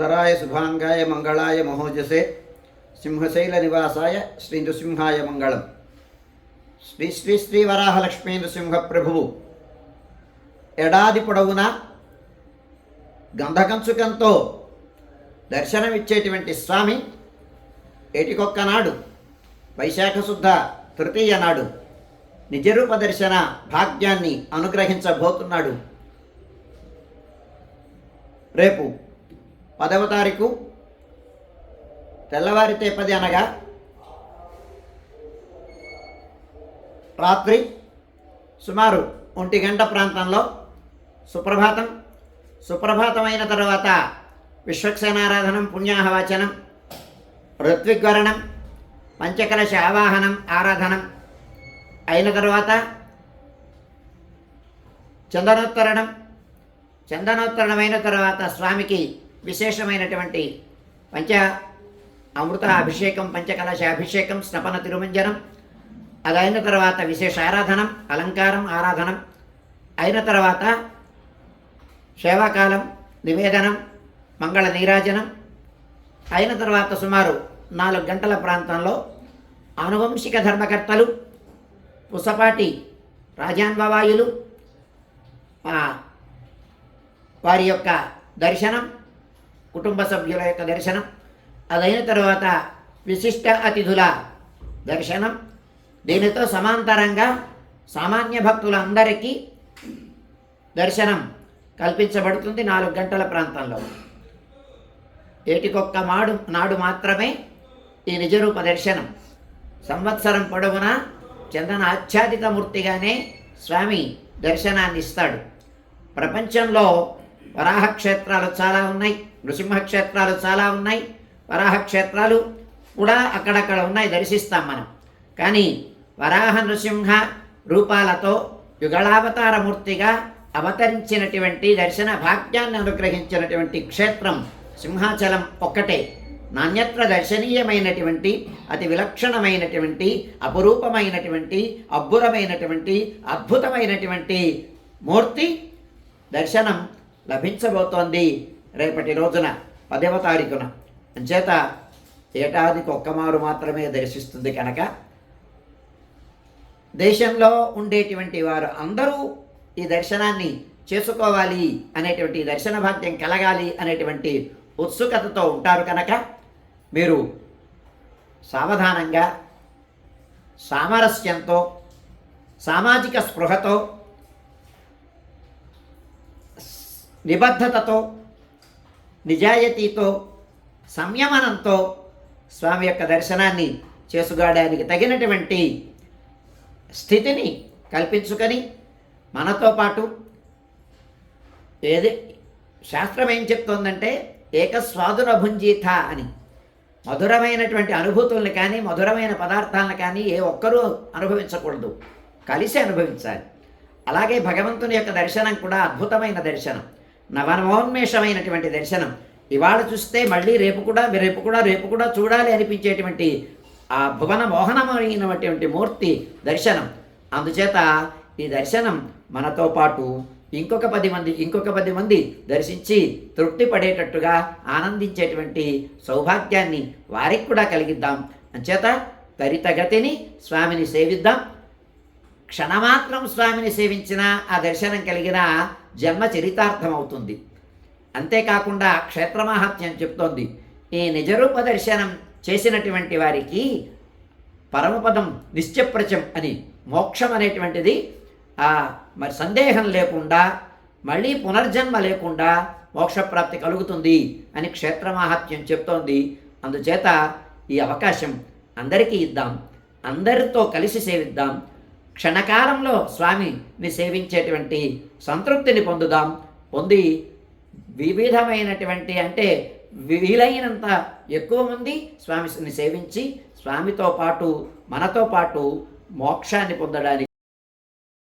సుందరాయ శుభాంగాయ మంగళాయ మహోజసే సింహశైల నివాసాయ శ్రీ నృసింహాయ మంగళం శ్రీ శ్రీ శ్రీ వరాహలక్ష్మీ నృసింహ ప్రభువు ఎడాది పొడవునా గంధకంచుకంతో దర్శనమిచ్చేటువంటి స్వామి ఏటికొక్క నాడు వైశాఖ శుద్ధ తృతీయ నాడు నిజరూప దర్శన భాగ్యాన్ని అనుగ్రహించబోతున్నాడు. రేపు పదవ తారీఖు తెల్లవారితే పది అనగా రాత్రి సుమారు ఒంటి గంట ప్రాంతంలో సుప్రభాతం. సుప్రభాతమైన తర్వాత విశ్వక్సేనారాధనం పుణ్యాహవాచనం ఋత్విగ్వరణం పంచకలశ ఆవాహనం ఆరాధనం అయిన తర్వాత చందనోత్తరణం. చందనోత్తరణమైన తర్వాత స్వామికి విశేషమైనటువంటి పంచ అమృత అభిషేకం పంచకలశ అభిషేకం స్నపన తిరుమంజనం అది అయిన తర్వాత విశేష ఆరాధనం అలంకారం ఆరాధనం అయిన తర్వాత సేవాకాలం నివేదనం మంగళ నీరాజనం అయిన తర్వాత సుమారు నాలుగు గంటల ప్రాంతంలో ఆనువంశిక ధర్మకర్తలు పుసపాటి రాజాన్వవాయులు వారి యొక్క దర్శనం కుటుంబ సభ్యుల యొక్క దర్శనం. అదైన తర్వాత విశిష్ట అతిథుల దర్శనం. దీనితో సమాంతరంగా సామాన్య భక్తులందరికీ దర్శనం కల్పించబడుతుంది నాలుగు గంటల ప్రాంతంలో. ఏటికొక్క మాడు నాడు మాత్రమే ఈ నిజరూప దర్శనం. సంవత్సరం పొడవునా చందన ఆచ్ఛాదిత మూర్తిగానే స్వామి దర్శనాన్ని ఇస్తాడు ప్రపంచంలో వరాహ క్షేత్రాలు చాలా ఉన్నాయి నృసింహ క్షేత్రాలు చాలా ఉన్నాయి. వరాహ క్షేత్రాలు కూడా అక్కడక్కడ ఉన్నాయి దర్శిస్తాం మనం. కానీ వరాహ నృసింహ రూపాలతో యుగళావతార మూర్తిగా అవతరించినటువంటి దర్శన భాగ్యాన్ని అనుగ్రహించినటువంటి క్షేత్రం సింహాచలం ఒక్కటే. నాణ్యత్ర దర్శనీయమైనటువంటి అతి విలక్షణమైనటువంటి అపురూపమైనటువంటి అబ్బురమైనటువంటి అద్భుతమైనటువంటి మూర్తి దర్శనం లభించబోతోంది రేపటి రోజున పదవ తారీఖున. అంచేత ఏటాదికి ఒక్కమారు మాత్రమే దర్శిస్తుంది కనుక దేశంలో ఉండేటువంటి వారు అందరూ ఈ దర్శనాన్ని చేసుకోవాలి అనేటువంటి దర్శన భాగ్యం కలగాలి అనేటువంటి ఉత్సుకతతో ఉంటారు కనుక మీరు సావధానంగా సామరస్యంతో సామాజిక స్పృహతో నిబద్ధతతో నిజాయితీతో సంయమనంతో స్వామి యొక్క దర్శనాన్ని చేసుగాడానికి తగినటువంటి స్థితిని కల్పించుకొని మనతో పాటు ఏది శాస్త్రం ఏం చెప్తోందంటే ఏకస్వాదురభుంజీత అని. మధురమైనటువంటి అనుభూతుల్ని కానీ మధురమైన పదార్థాలను కానీ ఏ ఒక్కరూ అనుభవించకూడదు. కలిసి అనుభవించాలి. అలాగే భగవంతుని యొక్క దర్శనం కూడా అద్భుతమైన దర్శనం. నవనవోన్మేషమైనటువంటి దర్శనం. ఇవాళ చూస్తే మళ్ళీ రేపు కూడా రేపు కూడా రేపు కూడా చూడాలి అనిపించేటువంటి ఆ భువన మోహనమైనటువంటి మూర్తి దర్శనం. అందుచేత ఈ దర్శనం మనతో పాటు ఇంకొక పది మంది ఇంకొక పది మంది దర్శించి తృప్తి పడేటట్టుగా ఆనందించేటువంటి సౌభాగ్యాన్ని వారికి కూడా కలిగిద్దాం. అంచేత త్వరితగతిని స్వామిని సేవిద్దాం. క్షణమాత్రం స్వామిని సేవించిన ఆ దర్శనం కలిగిన జన్మ చరితార్థమవుతుంది. అంతేకాకుండా క్షేత్రమాహాత్మ్యం చెప్తోంది. ఈ నిజరూప దర్శనం చేసినటువంటి వారికి పరమపదం నిశ్చప్రచం అని మోక్షం అనేటువంటిది ఆ మరి సందేహం లేకుండా మళ్ళీ పునర్జన్మ లేకుండా మోక్షప్రాప్తి కలుగుతుంది అని క్షేత్రమాహాత్మ్యం చెప్తోంది. అందుచేత ఈ అవకాశం అందరికీ ఇద్దాం. అందరితో కలిసి సేవిద్దాం. క్షణకాలంలో స్వామిని సేవించేటువంటి సంతృప్తిని పొందుదాం పొంది వివిధమైనటువంటి అంటే వీలైనంత ఎక్కువ మంది స్వామిని సేవించి స్వామితో పాటు మనతో పాటు మోక్షాన్ని పొందడానికి